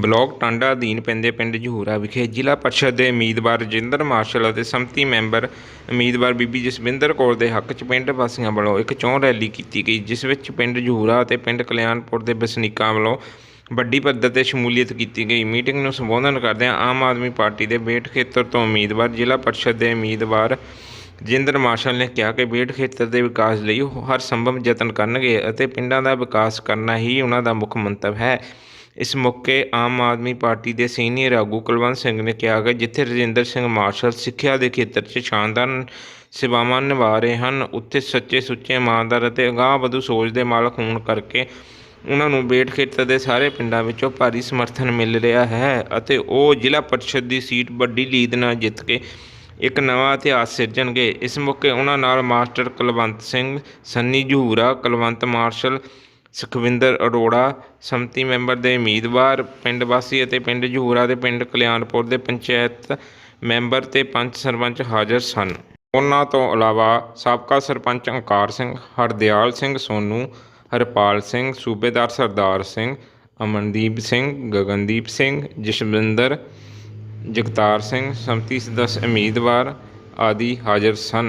Block Tanda ਅਧੀਨ ਪੈਂਦੇ ਪਿੰਡ ਜਹੂਰਾ ਵਿਖੇ ਜ਼ਿਲ੍ਹਾ ਪਰਿਸ਼ਦ ਦੇ ਉਮੀਦਵਾਰ ਰਜਿੰਦਰ ਮਾਰਸ਼ਲ ਅਤੇ ਸੰਮਤੀ ਮੈਂਬਰ ਉਮੀਦਵਾਰ ਬੀਬੀ ਜਸਵਿੰਦਰ ਕੌਰ ਦੇ ਹੱਕ 'ਚ ਪਿੰਡ ਵਾਸੀਆਂ ਵੱਲੋਂ ਇੱਕ ਚੋਣ ਰੈਲੀ ਕੀਤੀ ਗਈ, ਜਿਸ ਵਿੱਚ ਪਿੰਡ ਜਹੂਰਾ ਅਤੇ ਪਿੰਡ ਕਲਿਆਣਪੁਰ ਦੇ ਵਸਨੀਕਾਂ ਵੱਲੋਂ ਵੱਡੀ ਪੱਧਰ ਤੇ ਸ਼ਮੂਲੀਅਤ ਕੀਤੀ ਗਈ। ਮੀਟਿੰਗ ਨੂੰ ਸੰਬੋਧਨ ਕਰਦਿਆਂ ਆਮ ਆਦਮੀ ਪਾਰਟੀ ਦੇ ਬੇਟ ਖੇਤਰ ਤੋਂ ਉਮੀਦਵਾਰ ਜ਼ਿਲ੍ਹਾ ਪਰਿਸ਼ਦ ਦੇ ਉਮੀਦਵਾਰ ਜਿੰਦਰ ਮਾਰਸ਼ਲ ਨੇ ਕਿਹਾ ਕਿ ਬੇਟ ਖੇਤਰ ਦੇ ਵਿਕਾਸ ਲਈ ਉਹ ਹਰ ਸੰਭਵ ਯਤਨ ਕਰਨਗੇ ਅਤੇ ਪਿੰਡਾਂ ਦਾ ਵਿਕਾਸ ਕਰਨਾ ਹੀ ਉਹਨਾਂ ਦਾ ਮੁੱਖ ਮੰਤਵ ਹੈ। ਇਸ ਮੌਕੇ ਆਮ ਆਦਮੀ ਪਾਰਟੀ ਦੇ ਸੀਨੀਅਰ ਆਗੂ ਕੁਲਵੰਤ ਸਿੰਘ ਨੇ ਕਿਹਾ ਕਿ ਜਿੱਥੇ ਰਜਿੰਦਰ ਸਿੰਘ ਮਾਰਸ਼ਲ ਸਿੱਖਿਆ ਦੇ ਖੇਤਰ 'ਚ ਸ਼ਾਨਦਾਰ ਸੇਵਾਵਾਂ ਨਿਭਾ ਰਹੇ ਹਨ, ਉੱਥੇ ਸੱਚੇ ਸੁੱਚੇ ਇਮਾਨਦਾਰ ਅਤੇ ਅਗਾਂਹ ਵਧੂ ਸੋਚ ਦੇ ਮਾਲਕ ਹੋਣ ਕਰਕੇ ਉਹਨਾਂ ਨੂੰ ਬੇਟ ਖੇਤਰ ਦੇ ਸਾਰੇ ਪਿੰਡਾਂ ਵਿੱਚੋਂ ਭਾਰੀ ਸਮਰਥਨ ਮਿਲ ਰਿਹਾ ਹੈ ਅਤੇ ਉਹ ਜ਼ਿਲ੍ਹਾ ਪਰਿਸ਼ਦ ਦੀ ਸੀਟ ਵੱਡੀ ਲੀਡ ਨਾਲ ਜਿੱਤ ਕੇ ਇੱਕ ਨਵਾਂ ਇਤਿਹਾਸ ਸਿਰਜਣਗੇ। ਇਸ ਮੌਕੇ ਉਹਨਾਂ ਨਾਲ ਮਾਸਟਰ ਕੁਲਵੰਤ ਸਿੰਘ, ਸੰਨੀ ਜਹੂਰਾ, ਕੁਲਵੰਤ ਮਾਰਸ਼ਲ ਸੁਖਵਿੰਦਰ ਅਰੋੜਾ, ਸੰਮਤੀ ਮੈਂਬਰ ਦੇ ਉਮੀਦਵਾਰ, ਪਿੰਡ ਵਾਸੀ ਅਤੇ ਪਿੰਡ ਜਹੂਰਾ ਦੇ ਪਿੰਡ ਕਲਿਆਣਪੁਰ ਦੇ ਪੰਚਾਇਤ ਮੈਂਬਰ ਤੇ ਪੰਚ ਸਰਪੰਚ ਹਾਜ਼ਰ ਸਨ। ਉਹਨਾਂ ਤੋਂ ਇਲਾਵਾ ਸਾਬਕਾ ਸਰਪੰਚ ਅੰਕਾਰ ਸਿੰਘ, ਹਰਦਿਆਲ ਸਿੰਘ, ਸੋਨੂ, ਹਰਪਾਲ ਸਿੰਘ, ਸੂਬੇਦਾਰ ਸਰਦਾਰ ਸਿੰਘ, ਅਮਨਦੀਪ ਸਿੰਘ, ਗਗਨਦੀਪ ਸਿੰਘ, ਜਸ਼ਵਿੰਦਰ ਜਗਤਾਰ ਸਿੰਘ, ਸੰਮਤੀ ਸਦੱਸ ਉਮੀਦਵਾਰ ਆਦਿ ਹਾਜ਼ਰ ਸਨ।